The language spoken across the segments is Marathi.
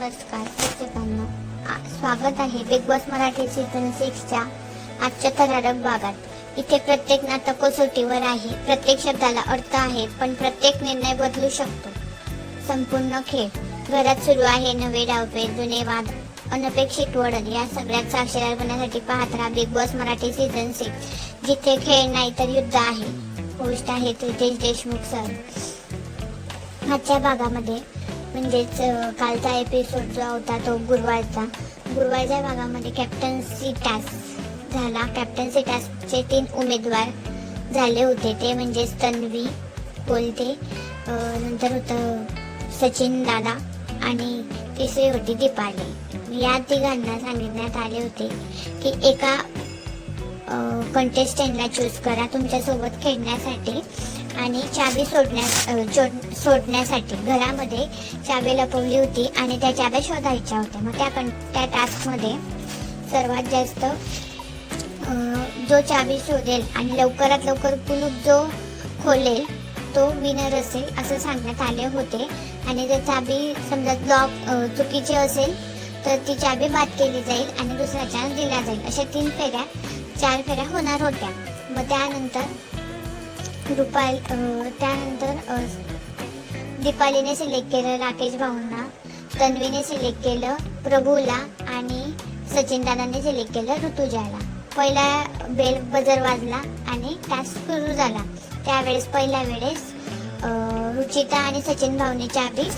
नमस्कार प्रत्येकांना आ- स्वागत आहे बिग बॉस मराठी सीझन सिक्सच्या आजच्या थरारक भागात. इथे प्रत्येक नातं कसोटीवर आहे प्रत्येक शब्दाला अर्थ आहे पण प्रत्येक निर्णय बदलू शकतो. संपूर्ण खेळ घरात सुरू आहे नवे डावपे जुने वाद अनपेक्षित वडद या सगळ्यात साक्षीदार होण्यासाठी पाहत राहा Bigg Boss Marathi season six जिथे खेळ नाही तर युद्ध आहे. होस्ट आहे रितेश देशमुख सर आजच्या भागामध्ये म्हणजेच कालचा एपिसोड जो होता तो गुरुवारचा. गुरुवारच्या भागामध्ये कॅप्टन्सी टास्क झाला. कॅप्टन्सी टास्कचे तीन उमेदवार झाले होते. ते म्हणजेच तन्वी बोलते. नंतर होतं सचिन दादा आणि तिसरी होती दीपाली. या तिघांना सांगितण्यात आले होते की एका कंटेस्टंटला चूज करा. तुमच्यासोबत खेळण्यासाठी आणि चाबी सोडण्यास सोडण्यासाठी घरामध्ये चाबी लपवली होती आणि त्या चाब्या शोधायच्या होत्या. मग त्या कं त्या टास्कमध्ये सर्वात जास्त जो चाबी शोधेल आणि लवकरात लवकर कुलूप जो खोलेल तो विनर असेल असं सांगण्यात आले होते. आणि जर चाबी समजा लॉक चुकीची असेल तर ती चाबी बाद केली जाईल आणि दुसरा चान्स दिला जाईल. अशा तीन फेऱ्या चार फेऱ्या होणार होत्या. मग त्यानंतर रुपाल त्यानंतर दीपालीने सिलेक्ट केलं राकेश भाऊंना तन्वीने सिलेक्ट केलं प्रभूला आणि सचिन दादाने सिलेक्ट केलं ऋतुजाला. पहिला बेल बजर वाजला आणि टास्क सुरू झाला. त्यावेळेस पहिल्या वेळेस रुचिता आणि सचिन भाऊने चाबी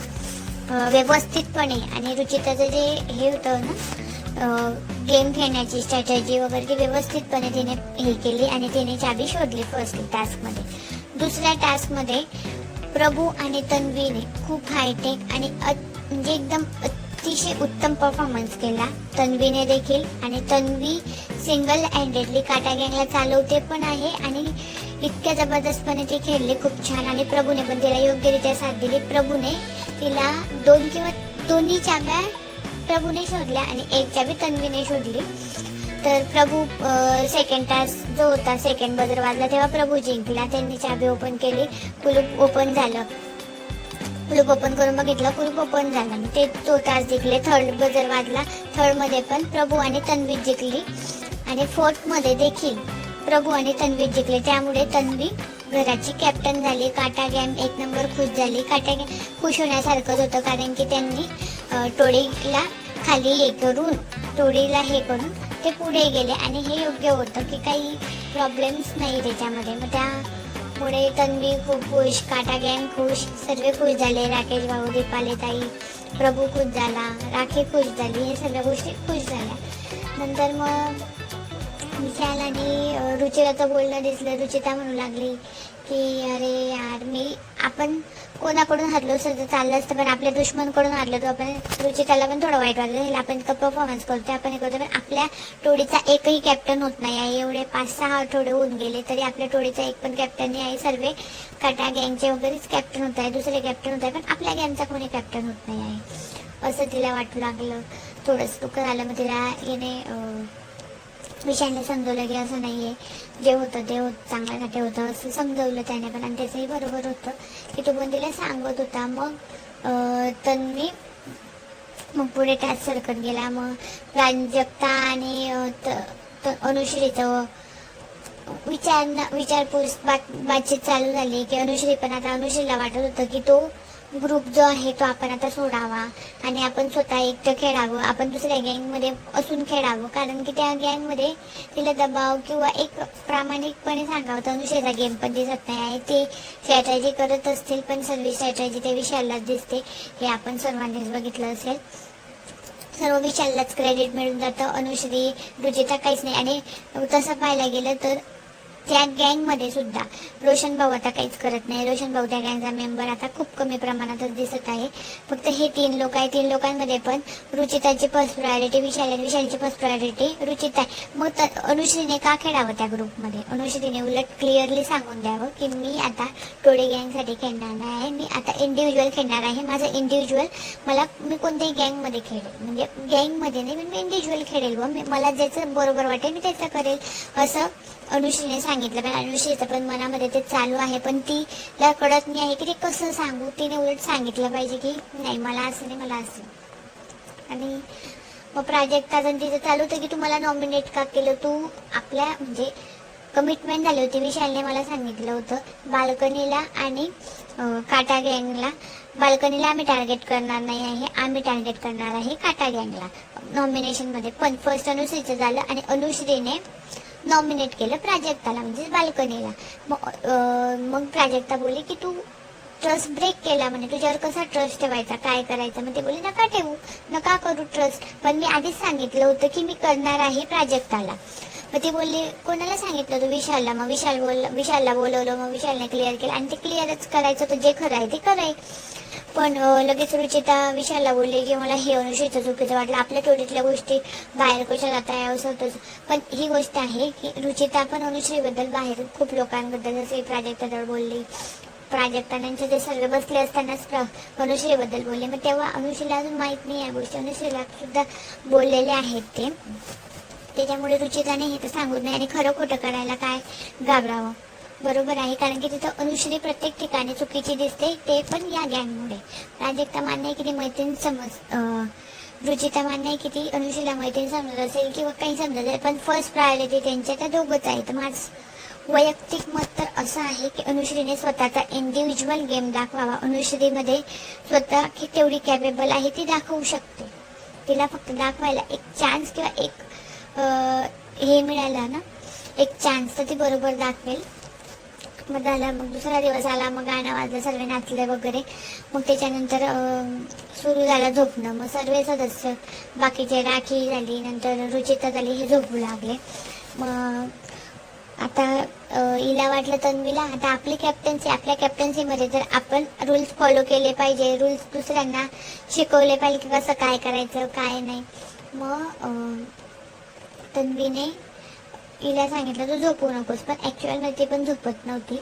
व्यवस्थितपणे आणि रुचिताचं जे हे होतं ना गेम खेळण्याची स्ट्रॅटजी वगैरे ती व्यवस्थितपणे तिने हे केली आणि तिने चाबी शोधली फर्स्ट टास्कमध्ये दुसऱ्या टास्कमध्ये प्रभू आणि तन्वीने खूप हायटेक आणि अ- म्हणजे एकदम अतिशय उत्तम परफॉर्मन्स केला. तन्वीने देखील आणि तन्वी सिंगल हँडेडली काटा गँगला चालवते पण आहे आणि इतक्या जबरदस्तपणे ती खेळली खूप छान आणि प्रभूने पण तिला योग्यरित्या साथ दिली. प्रभूने तिला दोन किंवा दोन्ही चाब्या प्रभूने शोधल्या आणि एक चावी तन्वीने शोधली. तर प्रभू सेकंड टास्क जो होता सेकंड बजर वाजला तेव्हा प्रभू जिंकला. त्यांनी चाबी ओपन केली कुलूप ओपन झालं. कुलूप ओपन करून बघितलं कुलूप ओपन झालं. मग ते तो तास जिंकले थर्ड बजर वाजला. थर्डमध्ये पण प्रभू आणि तन्वी जिंकली. आणि फोर्थमध्ये देखील प्रभू आणि तन्वी जिंकले. त्यामुळे तन्वी घराची कॅप्टन झाली काटा गॅम एक नंबर खुश झाली. काटा गॅम खुश होण्यासारखंच होतं कारण की त्यांनी टोळीला खाली हे करून टोळीला हे करून ते पुढे गेले. आणि हे योग्य होतं की काही प्रॉब्लेम्स नाही त्याच्यामध्ये. मग त्यामुळे तन्वी खूप खुश काटा गँग खुश सर्व खुश झाले. राकेश भाऊ दीपाली ताई प्रभू खुश झाला राखी खुश झाली. हे सगळ्या गोष्टी खुश झाल्या. नंतर मग विशाल आणि रुचिराचं बोलणं दिसलं. रुचिता म्हणू लागली की अरे यार मी आपण कोणाकडून हरलो असं तर चाललं असतं पण आपल्या दुश्मनकडून हरलो तर आपण रुचिताला पण थोडं वाईट वाटलं. आपण इतकं परफॉर्मन्स करतो आपण हे करतो पण आपल्या टोळीचा एकही कॅप्टन होत नाही आहे. एवढे पाच सहा आठवडे होऊन गेले तरी आपल्या टोळीचा एक पण कॅप्टन नाही आहे. सर्व काटा गँगचे वगैरेच कॅप्टन होत आहे दुसरे कॅप्टन होत आहे पण आपल्या गँगचा कोणी कॅप्टन होत नाही आहे. असं तिला वाटू लागलं. थोडंसं दुःख झालं मग तिला येणे विषयाने समजवलं की असं नाही आहे जे होतं ते होत चांगल्यासाठी होतं असं समजवलं त्याने पण. आणि त्याचंही बरोबर होतं की तो पण तिला सांगत होता. मग तन्वी मग पुढे टॅच सरकत गेला. मग प्रांजक्ता आणि त- अनुश्रीचं विचार विचारपूस बात बातचीत चालू झाली की अनुश्री पण आता अनुश्रीला वाटत होतं की तो ग्रुप जो आहे तो आपण आता सोडावा आणि आपण स्वतः एकटं खेळावं. आपण दुसऱ्या गँगमध्ये असून खेळावं. कारण की त्या गँगमध्ये तिला दबाव किंवा एक प्रामाणिकपणे सांगावं. तर अनुश्रीचा गेम पण दिसत नाही आहे. ते स्ट्रॅटेजी करत असतील पण सर्व स्ट्रॅटेजी त्या विषयालाच दिसते. हे आपण सर्वांनीच बघितलं असेल. सर्व विशाललाच क्रेडिट मिळून जातं. अनुश्री रुचिता काहीच नाही. आणि तसं पाहायला गेलं तर त्या गँगमध्ये सुद्धा. रोशन भाऊ आता काहीच करत नाही. रोशन भाऊ त्या गँगचा मेंबर आता खूप कमी प्रमाणातच दिसत आहे. फक्त हे तीन लोक आहे. तीन लोकांमध्ये पण रुचिताची फर्स्ट प्रायोरिटी विशाल आणि विशालची फर्स्ट प्रायोरिटी रुचिता आहे. मग अनुश्रीने का खेळावं त्या ग्रुपमध्ये अनुश्रीने उलट क्लिअरली सांगून द्यावं की मी आता टोळे गँगसाठी खेळणार नाही आहे. मी आता इंडिव्हिज्युअल खेळणार आहे. माझं इंडिव्हिज्युअल मला मी कोणत्याही गँगमध्ये खेळेल. म्हणजे गँगमध्ये नाही पण मी इंडिव्हिज्युअल खेळेल व मला ज्याचं बरोबर वाटेल मी त्याचं करेल. असं अनुश्रीने सांगितलं पण अनुश्रीचं पण मनामध्ये ते चालू आहे पण तिला कळत नाही आहे की ते कसं सांगू? तिने उलट सांगितलं पाहिजे की नाही मला असं नाही मला असं आणि मग प्राजक्ता तिचं चालू होतं की तू मला नॉमिनेट का केलं? तू आपल्या म्हणजे कमिटमेंट झाली होती विशालने मला सांगितलं होतं. बाल्कनीला आणि काटा गँगला बाल्कनीला आम्ही टार्गेट करणार नाही आहे आम्ही टार्गेट करणार आहे काटा गँगला. नॉमिनेशनमध्ये पण फर्स्ट अनुश्रीचं झालं आणि अनुश्रीने नॉमिनेट केलं प्राजक्ताला म्हणजे बाल्कनीला. मग मग प्राजक्ता बोलली की तू ट्रस्ट ब्रेक केला म्हणे तुझ्यावर कसा ट्रस्ट ठेवायचा काय करायचं? मग ते बोलले नका ठेवू नका करू ट्रस्ट पण मी आधीच सांगितलं होतं की मी करणार आहे प्राजक्ताला. मग ती बोलली कोणाला सांगितलं तू विशालला? मग विशाल बोल विशालला बोलवलं मग विशालने क्लिअर केलं आणि ते क्लिअरच करायचं तर जे खरं आहे ते खरंय पण लगेच रुचिता विशालला बोलली की मला हे अनुषेचं चुकीचं वाटलं. आपल्या टोळीतल्या गोष्टी बाहेर कशा जाता यावं असं होतंच पण ही गोष्ट आहे की रुचिता पण अनुश्रीबद्दल बाहेर खूप लोकांबद्दल जसे प्राजक्ताजवळ बोलली. प्राजक्ता त्यांचे ते सर्व बसले असतानाच प्र अनुश्रीबद्दल बोलले. मग तेव्हा अनुश्रीला अजून माहीत नाही या गोष्टी. अनुश्रीला सुद्धा बोललेले आहेत ते. त्याच्यामुळे रुचिताने हे तर सांगून नाही आणि खरं खोटं करायला काय घाबरावं? बरोबर आहे कारण की तिथं अनुश्री प्रत्येक ठिकाणी चुकीची दिसते ते पण या गँगमुळे. प्राजक्ता मान्य आहे की ती मैत्रीण समज रुचिता मान्य आहे की ती अनुश्रीला मैत्रीण समजत असेल किंवा काही समजत असेल पण फर्स्ट प्रायोरिटी त्यांच्या त्या दोघंच आहेत. माझं वैयक्तिक मत तर असं आहे की अनुश्रीने स्वतःचा इंडिव्हिज्युअल गेम दाखवावा. अनुश्रीमध्ये स्वतः की तेवढी कॅपेबल आहे ती दाखवू शकते. तिला फक्त दाखवायला एक चान्स किंवा एक हे मिळाला ना? एक चान्स तर ती बरोबर दाखवेल. मग झालं मग दुसरा दिवस आला मग गाणं वाजलं सर्व नाचले वगैरे. मग त्याच्यानंतर सुरू झालं झोपणं. मग सर्व सदस्य बाकीचे राखी झाली नंतर रुचिता झाली हे झोपू लागले. मग आता हिला वाटलं तन्वीला आता आपली कॅप्टन्सी आपल्या कॅप्टन्सीमध्ये जर आपण रूल्स फॉलो केले पाहिजे रूल्स दुसऱ्यांना शिकवले पाहिजे की कसं काय करायचं काय नाही. मग तन्वीने हिला सांगितलं तू झोपू नकोस पण ॲक्च्युअलमध्ये ती पण झोपत नव्हती.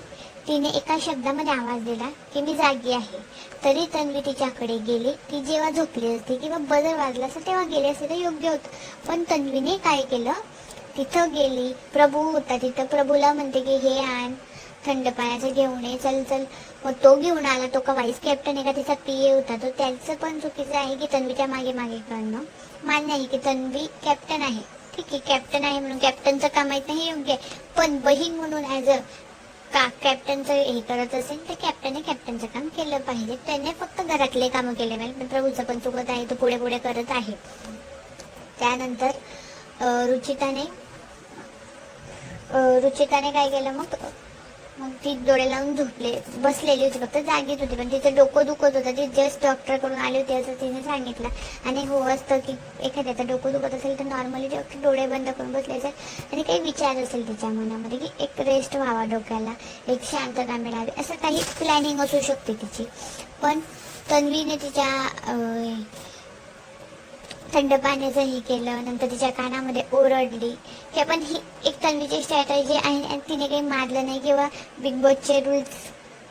तिने एका शब्दामध्ये आवाज दिला की मी जागी आहे. तरी तन्वी तिच्याकडे गेली. ती जेव्हा झोपली असती किंवा बदल वाजला असं तेव्हा गेली असते तर योग्य होतं. पण तन्वीने काय केलं? तिथं गेली. प्रभू होता तिथं. प्रभूला म्हणते की हे आण थंड पाण्याचं घेऊन ये चल चल. मग तो घेऊन आला. तो का वाईस कॅप्टन आहे का? तिचा पीए होता. तो त्याचं पण चुकीचं आहे की तन्वीच्या मागे मागे करणं. मान्य आहे की तन्वी कॅप्टन आहे. ठीक आहे कॅप्टन आहे म्हणून कॅप्टनचं काम माहीत नाही हे योग्य आहे. पण बहीण म्हणून ॲज अ का कॅप्टनचं हे करत असेल तर कॅप्टनने कॅप्टनचं काम केलं पाहिजे. त्याने फक्त घरातले कामं केले पाहिजे. पण प्रभूचं पण चुकत आहे तो पुढे पुढे करत आहे. त्यानंतर रुचिताने रुचिताने काय केलं मग? मग ती डोळे लावून झोपले. बसलेली होती फक्त जागीच होती. पण तिचं डोकं दुखत होतं. ती जस्ट डॉक्टरकडून आली होती असं तिने सांगितलं. आणि हो असतं की एखाद्याचं डोकं दुखत असेल तर नॉर्मली डॉक्टर डोळे बंद करून बसले असेल. आणि काही विचार असेल तिच्या मनामध्ये की एक रेस्ट व्हावा डोक्याला एक शांतता मिळावी. असं काही प्लॅनिंग असू शकते तिची. पण तन्वीने तिच्या थंड पाण्याचं हे केलं नंतर तिच्या कानामध्ये ओरडली. हे पण ही एक तन्वीची स्ट्रॅटजी आहे आणि तिने काही मारलं नाही किंवा बिग बॉसचे रूल्स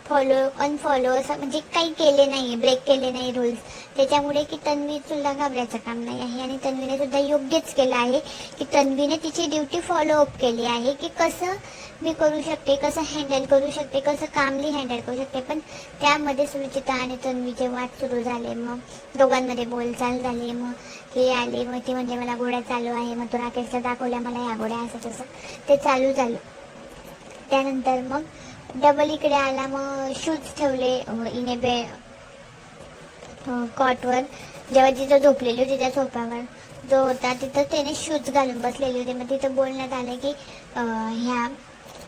फॉलो अनफॉलो असं म्हणजे काही केले नाही ब्रेक केले नाही रूल्स त्याच्यामुळे की तन्वी सुद्धा घाबरायचं काम नाही आहे आणि तन्वीने सुद्धा योग्यच केलं आहे की तन्वीने तिची ड्युटी फॉलोअप केली आहे की कसं मी करू शकते कसं हँडल करू शकते कसं कामली हँडल करू शकते. पण त्यामध्ये सुरुचिता आणि तन्वीचे वाद सुरू झाले. मग दोघांमध्ये बोलचाल झाली मग हे आले मग ती म्हणजे मला गोड्या चालू आहे मग तो राकेशला दाखवल्या मला या गोड्या असं तसं ते चालू झालं. त्यानंतर मग डबल इकडे आला मग शूज ठेवले इने बे कॉटवर जेव्हा तिथं झोपलेली होती त्या सोफ्यावर जो होता तिथं त्याने शूज घालून बसलेले होते. मग तिथं बोलण्यात आलं की ह्या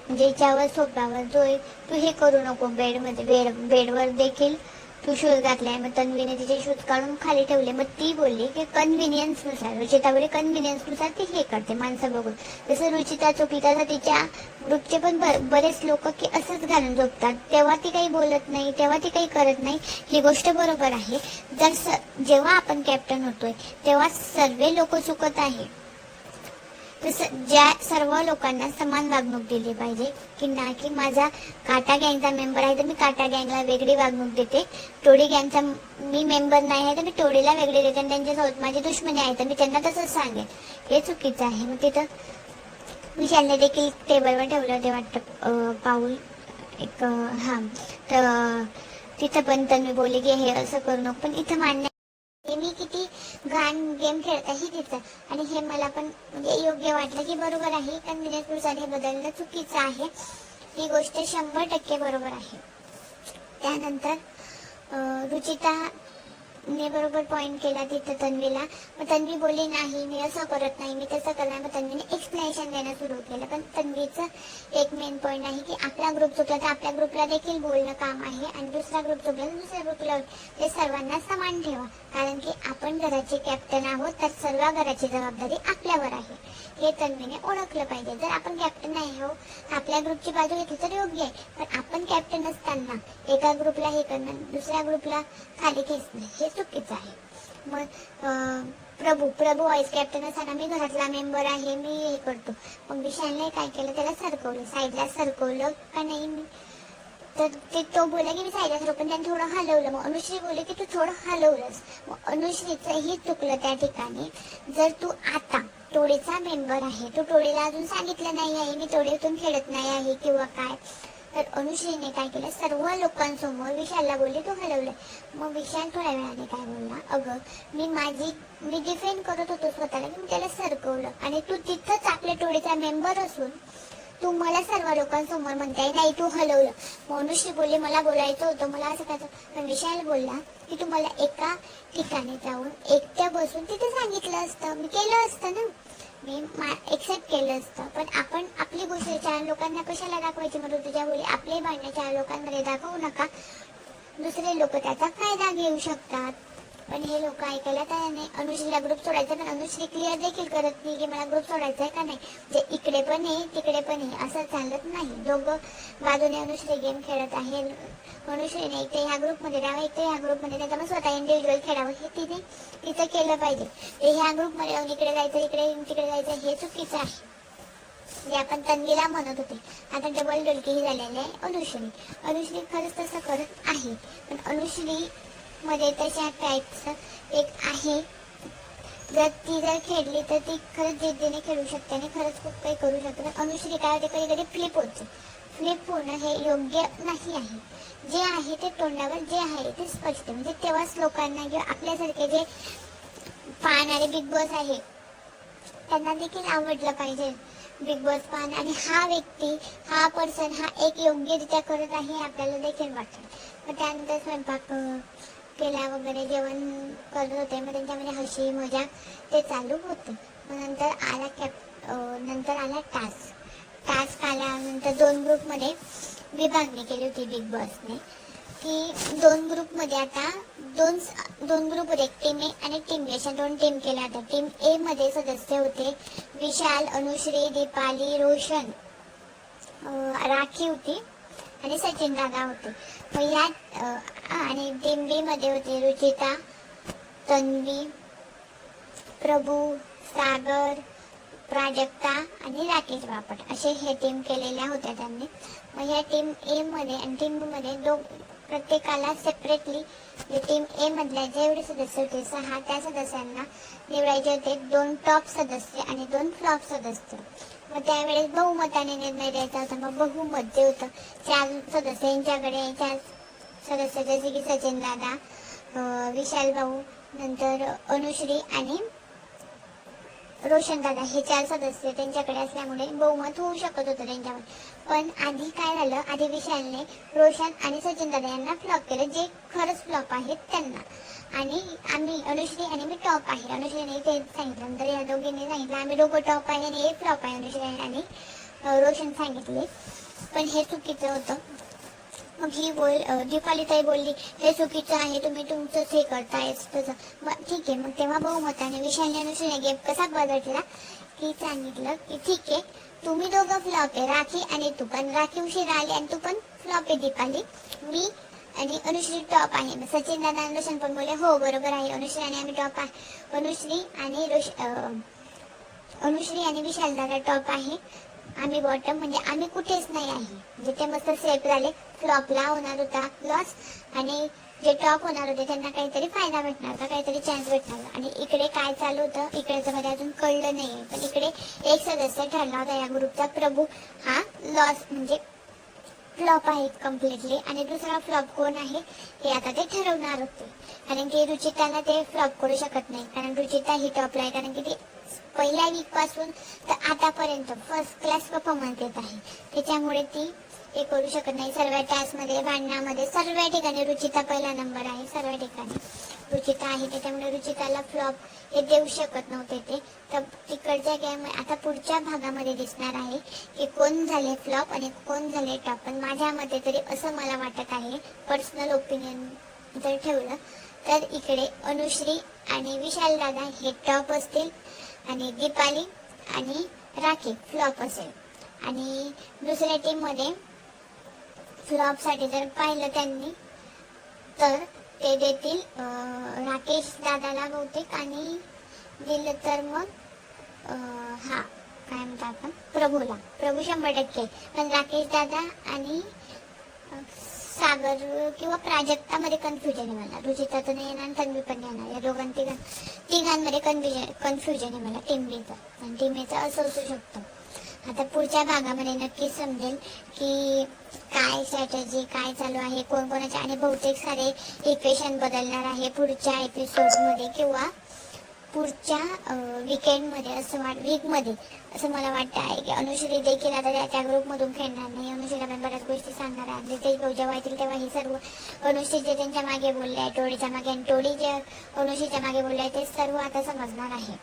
म्हणजे याच्यावर सोफ्यावर जो आहे, तू हे करू नको बेडमध्ये बेड बेडवर देखील तू शूज घातलाय मग तन्वीने तिचे शूज काढून खाली ठेवले. मग ती बोलली की कन्व्हिनियन्सनुसार रुचिता बोलली कन्व्हिनियन्सनुसार ती हे करते माणसं बघून. जसं रुचिता चुकीचा तर तिच्या ग्रुपचे पण बरेच लोक की असंच घालून झोपतात. तेव्हा ती काही बोलत नाही तेव्हा ती काही करत नाही. ही गोष्ट बरोबर आहे. जर स जेव्हा आपण कॅप्टन होतोय तेव्हा सर्व लोक चुकत आहे. ज्या सर्व लोकांना समान वागणूक दिली पाहिजे की ना की माझा काटा गँगचा मेंबर आहे तर मी काटा गँगला वेगळी वागणूक देते. टोळी गँगचा मी मेंबर नाही आहे तर मी टोळीला वेगळी देते आणि त्यांच्यासोबत माझी दुश्मनी आहे तर मी त्यांना तसंच सांगेन. हे चुकीचं आहे. मग तिथं विशालने देखील टेबलवर ठेवलं होते वाटतं. पाऊल एक हां. तर तिथं पण तन्वी बोलली की हे असं करू नको. पण इथं मान्य मी किती घाण गेम खेळत आहे तिथं आणि हे मला पण म्हणजे योग्य वाटलं की बरोबर आहे. कन्व्हिनियन्सनुसार हे बदलणं चुकीचं आहे. ही गोष्ट शंभर टक्के बरोबर आहे. त्यानंतर अं, रुचिता ने बरोबर पॉईंट केला तिथं तन्वीला. मग तन्वी बोलली नाही मी असं करत नाही. मी तसं करणार. मग तन्वीने एक्सप्लेनेशन देणं सुरू केलं. पण तन्वीचं एक मेन पॉईंट आहे की आपला ग्रुप चुकला तर आपल्या ग्रुपला देखील बोलणं काम आहे आणि दुसरा ग्रुप चुकला तर दुसऱ्या ग्रुपला ते सर्वांना समान ठेवा. कारण की आपण घराचे कॅप्टन आहोत तर सर्व घराची जबाबदारी आपल्यावर आहे. हे तन्वीने ओळखलं पाहिजे. जर आपण कॅप्टन नाही आहोत आपल्या ग्रुपची बाजू घेतली तर योग्य आहे. पण आपण कॅप्टन असताना एका ग्रुपला हे करणं दुसऱ्या ग्रुपला खाली खेचणं हे चुकीचं आहे. मग प्रभू प्रभू व्हाईस कॅप्टन असताना मी घरातला मेंबर आहे मी हे करतो. मग विशालने काय केलं? त्याला सरकवलं. साईडला सरकवलं का नाही मी? तर ते तो बोला की मी साईडला सरकवलं त्याने थोडं हलवलं. मग अनुश्री बोलली की तू थोडं हलवलंस. मग अनुश्रीचंही चुकलं त्या ठिकाणी. जर तू आता टोळीचा मेंबर आहे तू टोळीला अजून सांगितलं नाही आहे मी टोळीतून खेळत नाही आहे किंवा काय तर अनुश्रीने काय केलं? सर्व लोकांसमोर विशालला बोलले तू हलवलं मग विशाल थोड्या वेळाने काय बोलला? अगं मी माझी मी डिफेंड करत होतो स्वतःला की मी त्याला सरकवलं. आणि तू तिथंच आपल्या टोळीचा मेंबर असून तू मला सर्व लोकांसमोर म्हणताय नाही तू हलवलं मनुष्य अनुश्री मला बोलायचं होतं मला असं काय पण विशाल बोलला की तू मला एका ठिकाणी जाऊन एकट्या बसून तिथे सांगितलं असतं. मी केलं असतं ना. मी एक्सेप्ट केलं असतं. पण आपण चार लोकांना कशाला दाखवायची म्हणून तुझ्या बोली आपले भांडणे चार लोकांमध्ये दाखवू नका. दुसरे लोक त्याचा फायदा घेऊ शकतात. पण हे लोक ऐकायला तयार नाही. अनुश्रीला ग्रुप सोडायचा पण अनुश्री क्लिअर देखील करत नाही की मला ग्रुप सोडायचा आहे का नाही. जे इकडे पण आहे तिकडे पण आहे असं चालत नाही. दोघं बाजूने अनुश्री गेम खेळत आहे अनुश्रीने एक ह्या ग्रुपमध्ये राहावं एक ह्या ग्रुपमध्ये त्याचा मग स्वतः इंडिव्हिज्युअल खेळावं हे तिने तिचं केलं पाहिजे. ते ह्या ग्रुपमध्ये इकडे जायचं इकडे तिकडे जायचं हे चुकीचं आहे. जे आपण तन्वीला म्हणत होते. आता डबल डोलकी ही झालेली आहे अनुश्री. अनुश्री खरंच तसं करत आहे. पण अनुश्री मध्ये तशा टाईपचं एक आहे. जर ती जर खेळली तर ती खरंच जिद्दीने खेळू शकते आणि खरंच खूप काही करू शकते. पण अनुश्री काय होते कधी कधी फ्लिप होते. फ्लिप होणं हे योग्य नाही आहे. जे आहे ते तोंडावर जे आहे ते स्पष्ट म्हणजे तेव्हाच लोकांना किंवा आपल्यासारखे जे पाहणारे बिग बॉस आहे त्यांना देखील आवडलं पाहिजे. बिग बॉस पाहणं. आणि हा व्यक्ती हा पर्सन हा एक योग्यरित्या करत आहे हे आपल्याला देखील वाटतं. मग त्यानंतर स्वयंपाक केला वगैरे जेवण करत होते. मग त्यांच्यामध्ये हशी मजा ते चालू होते. मग नंतर आला कॅप नंतर आला टास्क टास्क आल्यानंतर दोन ग्रुपमध्ये विभागणी केली होती बिग बॉसने की दोन ग्रुपमध्ये आता दोन दोन ग्रुप होते. एक टीम ए आणि टीम बी अशा दोन टीम केल्या होत्या. टीम ए मध्ये सदस्य होते विशाल अनुश्री दीपाली रोशन राखी होती आणि सचिन दादा होते. मग यात आणि टीम बी मध्ये होते रुचिता तन्वी प्रभू सागर प्राजक्ता आणि राकेश बापट. असे हे टीम केलेल्या होत्या त्यांनी. मग या टीम ए मध्ये आणि टीम बी मध्ये दोन प्रत्येकाला सेपरेटली टीम ए मधल्या जेवढे सदस्य होते सहा त्या सदस्यांना निवडायचे होते. दोन टॉप सदस्य आणि दोन फ्लॉप सदस्य. मग त्यावेळेस बहुमताने निर्णय द्यायचा होता. मग बहुमत जे होतं चार सदस्यांच्याकडे चार सदस्य जसे की सचिन दादा विशाल भाऊ नंतर अनुश्री आणि रोशन दादा हे चार सदस्य त्यांच्याकडे असल्यामुळे बहुमत होऊ शकत होतं त्यांच्यामध्ये पण आधी काय झालं? आधी विशालने रोशन आणि सचिन दादा यांना फ्लॉप केलं जे खरंच फ्लॉप आहेत त्यांना. आणि आम्ही अनुश्री आणि मी टॉप आहे. अनुश्रीने ते सांगितलं नंतर या दोघींनी सांगितलं आम्ही दोघं टॉप आहे आणि हे फ्लॉप आहे अनुश्री आणि रोशन सांगितले. पण हे चुकीचं होतं. मग ही बोल दीपालीताई बोलली हे चुकीचं आहे तुम्ही तुमचंच हे करताय मग ठीक आहे मग तेव्हा बहुमताने विशालने अनुश्रीने गेम कसा बदलला की सांगितलं की ठीक आहे तुम्ही दोघं फ्लॉप आहे राखी आणि तू पण राखी उशीर आली आणि तू पण फ्लॉप आहे दीपाली. मी आणि अनुश्री टॉप आहे. मग सचिन दादा आणि रोशन पण बोले हो बरोबर आहे अनुश्री आणि आम्ही टॉप आहे. अनुश्री आणि रोश अनुश्री आणि विशाल दादा टॉप आहे. आम्ही बॉटम म्हणजे आम्ही कुठेच नाही आहे. जिथे मस्त सेफ झाले फ्लॉपला होणार होता लॉस आणि जे टॉप होणार होते त्यांना काहीतरी फायदा भेटणार होता काहीतरी चान्स भेटणार होता. आणि इकडे काय चालू होतं इकडे मध्ये अजून कळलं नाही. पण इकडे एक सदस्य ठरला होता या ग्रुपचा प्रभू. हा लॉस म्हणजे फ्लॉप आहे कम्प्लिटली आणि दुसरा फ्लॉप कोण आहे हे आता ते ठरवणार होते. कारण की रुचिताला ते फ्लॉप करू शकत नाही. कारण रुचिता ही टॉपला आहे कारण की ती पहिल्या वीकपासून तर आतापर्यंत फर्स्ट क्लास परफॉर्मन्स देत आहे. त्याच्यामुळे ती हे करू शकत नाही. सर्व टास्कमध्ये भांडणामध्ये सर्व ठिकाणी रुचिता पहिला नंबर आहे. सर्व ठिकाणी रुचिता आहे. त्याच्यामुळे रुचिताला फ्लॉप हे देऊ शकत नव्हते ते. तर तिकडच्या गेम आता पुढच्या भागामध्ये दिसणार आहे की कोण झाले फ्लॉप आणि कोण झाले टॉप पण माझ्या मते तरी असं मला वाटत आहे पर्सनल ओपिनियन जर ठेवलं तर इकडे अनुश्री आणि विशाल दादा हे टॉप असतील. आणि दीपाली आणि राखी फ्लॉप असेल. आणि दुसऱ्या टीममध्ये फ्लॉपसाठी जर पाहिलं त्यांनी तर ते देतील राकेश दादाला बहुतेक आणि दिलं तर मग हा काय म्हणतो आपण? प्रभूला. प्रभू शंभर टक्के. पण राकेश दादा आणि सागर किंवा प्राजक्तामध्ये कन्फ्युजन आहे मला. रुचिता तर नाही येणार आणि तन्वी पण येणार. या दोघां तिघां तिघांमध्ये कन्फ्युजन कन्फ्युजन आहे मला टिंबीचं. आणि टिंबीचं असं असू शकतं. आता पुढच्या भागामध्ये नक्कीच समजेल की काय स्ट्रॅटजी काय चालू आहे कोण कोणाचे आणि बहुतेक सारे इक्वेशन बदलणार आहे पुढच्या एपिसोडमध्ये किंवा पुढच्या विकेंडमध्ये असं वाट वीकमध्ये असं मला वाटतं आहे की अनुश्री देखील आता त्या- त्या ग्रुपमधून खेळणार नाही. अनुश्रीला पण बऱ्याच गोष्टी सांगणार आहे. ते जेव्हा येतील तेव्हा ही सर्व अनुश्री जे त्यांच्या मागे बोलले आहे टोळीच्या मागे आणि टोळी जे अनुश्रीच्या मागे बोलले आहे ते सर्व आता समजणार आहे.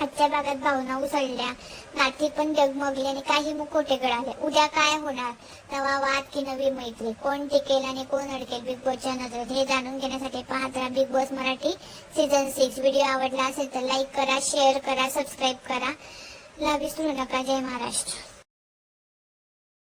आजच्या भागात भावना उसळल्या. नाती पण डगमगली आणि काही मुकोटे गळाले उद्या काय होणार? नवा वाद की नवी मैत्री? कोण टिकेल आणि कोण अडकेल बिग बॉसच्या नजरेत? हे जाणून घेण्यासाठी पाहत राहा Bigg Boss Marathi season six video आवडला असेल तर लाईक करा शेअर करा सबस्क्राईब करा. ला विसरू नका. जय महाराष्ट्र.